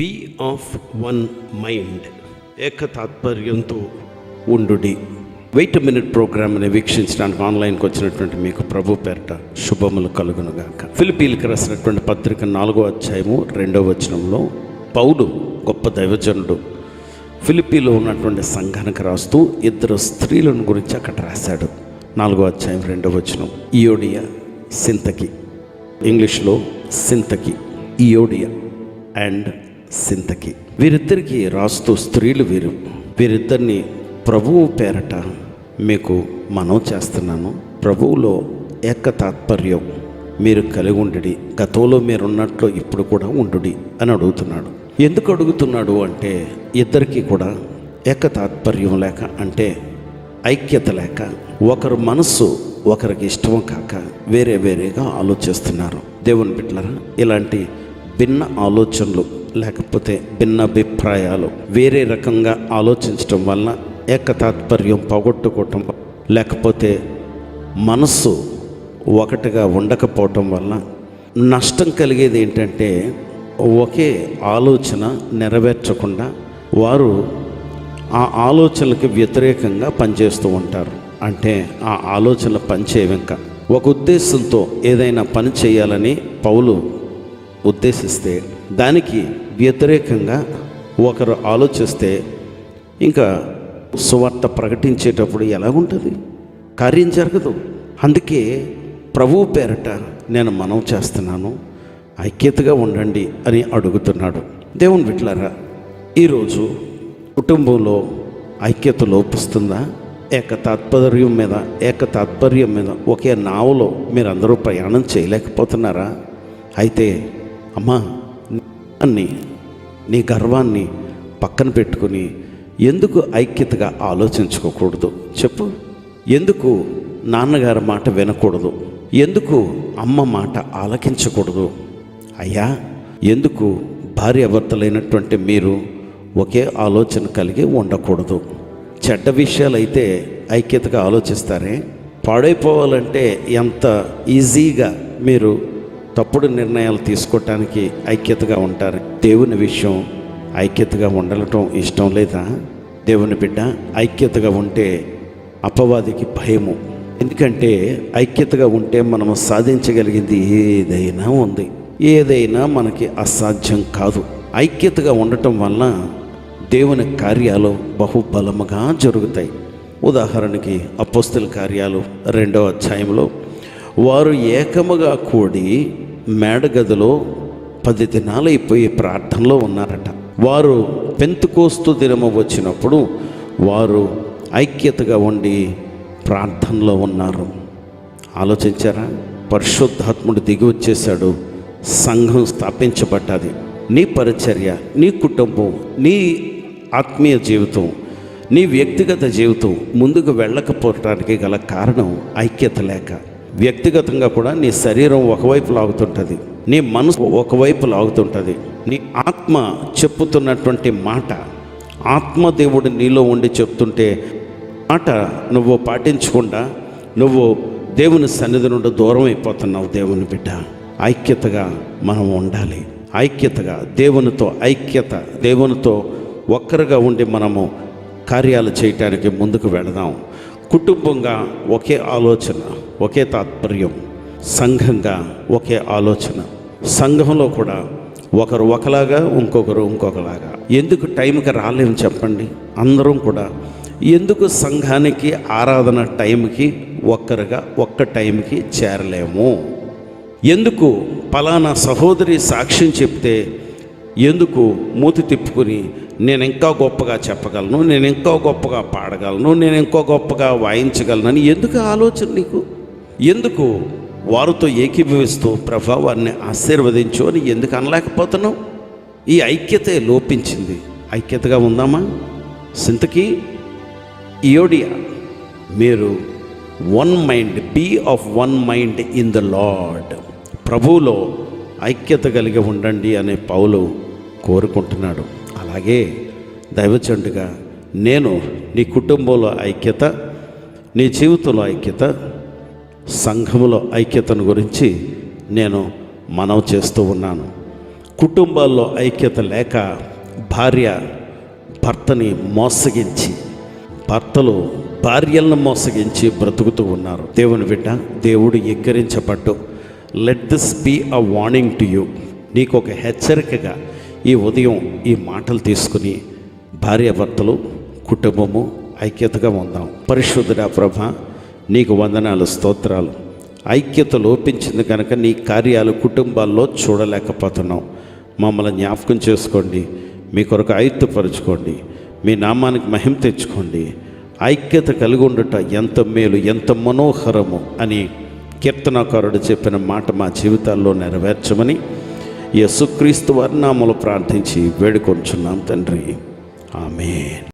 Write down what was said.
Be of one mind ఏక తాత్పర్యంతో ఉండుడి wait minute ప్రోగ్రామ్ని వీక్షించడానికి ఆన్లైన్కి వచ్చినటువంటి మీకు ప్రభు పేరట శుభములు కలుగునుగాక. ఫిలిపీలకు రాసినటువంటి పత్రిక నాలుగో అధ్యాయము రెండవ వచనంలో పౌలు గొప్ప దైవజనుడు ఫిలిపీలో ఉన్నటువంటి సంఘానికి రాస్తూ ఇద్దరు స్త్రీలను గురించి అక్కడ రాశాడు. నాలుగో అధ్యాయం రెండవ వచనం. ఇయోడియా సింతకి. ఇంగ్లీష్లో సింతకి. ఇయోడియా అండ్ సింతకి. వీరిద్దరికి రాస్తూ స్త్రీలు వీరు. వీరిద్దరిని ప్రభువు పేరట మీకు మనం చేస్తున్నాను. ప్రభువులో ఏక తాత్పర్యం మీరు కలిగి ఉండి గతంలో మీరు ఉన్నట్లు ఇప్పుడు కూడా ఉండుడి అని అడుగుతున్నాడు. ఎందుకు అడుగుతున్నాడు అంటే ఇద్దరికి కూడా ఏక తాత్పర్యం లేక అంటే ఐక్యత లేక ఒకరు మనస్సు ఒకరికి ఇష్టం కాక వేరే వేరేగా ఆలోచిస్తున్నారు. దేవుని బిడ్డలరా ఇలాంటి భిన్న ఆలోచనలు లేకపోతే భిన్నాభిప్రాయాలు వేరే రకంగా ఆలోచించటం వలన ఏకతాత్పర్యం పోగొట్టుకోవటం లేకపోతే మనస్సు ఒకటిగా ఉండకపోవటం వలన నష్టం కలిగేది ఏంటంటే ఒకే ఆలోచన నెరవేర్చకుండా వారు ఆ ఆలోచనలకి వ్యతిరేకంగా పనిచేస్తూ ఉంటారు. అంటే ఆ ఆలోచనలు పనిచేయవు ఒక ఉద్దేశంతో ఏదైనా పని చేయాలని పౌలు ఉద్దేశిస్తే దానికి వ్యతిరేకంగా ఒకరు ఆలోచిస్తే ఇంకా సువార్త ప్రకటించేటప్పుడు ఎలాగుంటుంది కార్యం జరగదు. అందుకే ప్రభువు పేరట నేను మనవి చేస్తున్నాను. ఐక్యతగా ఉండండి అని అడుగుతున్నాడు. దేవుని విట్లరా ఈరోజు కుటుంబంలో ఐక్యత లోపిస్తుందా? ఏక తాత్పర్యం మీద ఏక తాత్పర్యం మీద ఒకే నావలో మీరందరూ ప్రయాణం చేయలేకపోతున్నారా? అయితే అమ్మా అని నీ గర్వాన్ని పక్కన పెట్టుకుని ఎందుకు ఐక్యతగా ఆలోచించుకోకూడదు? చెప్పు. ఎందుకు నాన్నగారి మాట వినకూడదు? ఎందుకు అమ్మ మాట ఆలకించకూడదు? అయ్యా ఎందుకు భార్యాభర్తలైనటువంటి మీరు ఒకే ఆలోచన కలిగి ఉండకూడదు? చెడ్డ విషయాలైతే ఐక్యతగా ఆలోచిస్తారే? పాడైపోవాలంటే ఎంత ఈజీగా మీరు తప్పుడు నిర్ణయాలు తీసుకోవటానికి ఐక్యతగా ఉంటారు. దేవుని విషయం ఐక్యతగా ఉండటం ఇష్టం లేదా? దేవుని బిడ్డ ఐక్యతగా ఉంటే అపవాదికి భయము. ఎందుకంటే ఐక్యతగా ఉంటే మనము సాధించగలిగింది ఏదైనా ఉంది. ఏదైనా మనకి అసాధ్యం కాదు. ఐక్యతగా ఉండటం వల్ల దేవుని కార్యాలు బహుబలముగా జరుగుతాయి. ఉదాహరణకి అపోస్తుల కార్యాలు రెండో అధ్యాయంలో వారు ఏకముగా కూడి మేడగదిలో పది దినాలు ప్రార్థనలో ఉన్నారట. వారు పెంతుకోస్తు దినము వచ్చినప్పుడు వారు ఐక్యతగా ఉండి ప్రార్థనలో ఉన్నారు. ఆలోచించారా? పరిశుద్ధాత్ముడు దిగి వచ్చేసాడు సంఘం స్థాపించబడ్డది. నీ పరిచర్య నీ కుటుంబం నీ ఆత్మీయ జీవితం నీ వ్యక్తిగత జీవితం ముందుకు వెళ్ళకపోవటానికి గల కారణం ఐక్యత లేక వ్యక్తిగతంగా కూడా నీ శరీరం ఒకవైపు లాగుతుంటుంది. నీ మనసు ఒకవైపు లాగుతుంటుంది. నీ ఆత్మ చెప్పుతున్నటువంటి మాట ఆత్మదేవుడు నీలో ఉండి చెప్తుంటే మాట నువ్వు పాటించకుండా నువ్వు దేవుని సన్నిధి నుండి దూరం అయిపోతున్నావు దేవుని బిడ్డ. ఐక్యతగా మనం ఉండాలి. ఐక్యతగా దేవునితో ఐక్యత దేవునితో ఒక్కరుగా ఉండి మనము కార్యాలు చేయటానికి ముందుకు వెళదాం. కుటుంబంగా ఒకే ఆలోచన. ఒకే తాత్పర్యం సంఘంగా ఒకే ఆలోచన. సంఘంలో కూడా ఒకరు ఒకలాగా ఇంకొకరు ఇంకొకలాగా. ఎందుకు టైంకి రాలేము చెప్పండి. అందరం కూడా ఎందుకు సంఘానికి ఆరాధన టైంకి ఒక్కరుగా ఒక్క టైంకి చేరలేము? ఎందుకు పలానా సహోదరి సాక్ష్యం చెప్తే ఎందుకు మూతి తిప్పుకుని నేను ఇంకా గొప్పగా చెప్పగలను నేను ఇంకా గొప్పగా పాడగలను నేను ఇంకో గొప్పగా వాయించగలను అని ఎందుకు ఆలోచన నీకు? ఎందుకు వారితో ఏకీభవిస్తూ ప్రభా వారిని ఆశీర్వదించు అని ఎందుకు అనలేకపోతున్నావు? ఈ ఐక్యతే లోపించింది. ఐక్యతగా ఉందామా? సింతకి ఇయోడియా మీరు one mind be of one mind in the lord ప్రభువులో ఐక్యత కలిగి ఉండండి అనే పౌలు కోరుకుంటున్నాడు. అలాగే దైవచండుగా నేను నీ కుటుంబంలో ఐక్యత నీ జీవితంలో ఐక్యత సంఘములో ఐక్యతను గురించి నేను మనవి చేస్తూ ఉన్నాను. కుటుంబాల్లో ఐక్యత లేక భార్య భర్తని మోసగించి భర్తలు భార్యలను మోసగించి బ్రతుకుతూ ఉన్నారు. దేవుని బిడ్డ దేవుడు ఎక్కరించబడ్డు let this be a warning to you నీకు ఒక హెచ్చరికగా ఈ ఉదయం ఈ మాటలు తీసుకుని భార్యాభర్తలు కుటుంబము ఐక్యతగా ఉందాం. పరిశుద్ధుడా ప్రభ నీకు వందనాలు స్తోత్రాలు. ఐక్యత లోపించింది కనుక నీ కార్యాలు కుటుంబాల్లో చూడలేకపోతున్నాం మమ్మల్ని జ్ఞాపకం చేసుకోండి. మీ కొరకు ఆయుత్తపరచుకోండి మీ నామానికి మహిమ తెచ్చుకోండి. ఐక్యత కలిగి ఉండుట ఎంత మేలు ఎంత మనోహరము అని కీర్తనకారుడు చెప్పిన మాట మా జీవితాల్లో నెరవేర్చమని యేసుక్రీస్తు వర్ణాములు ప్రార్థించి వేడుకొంచున్నాం తండ్రి. ఆమె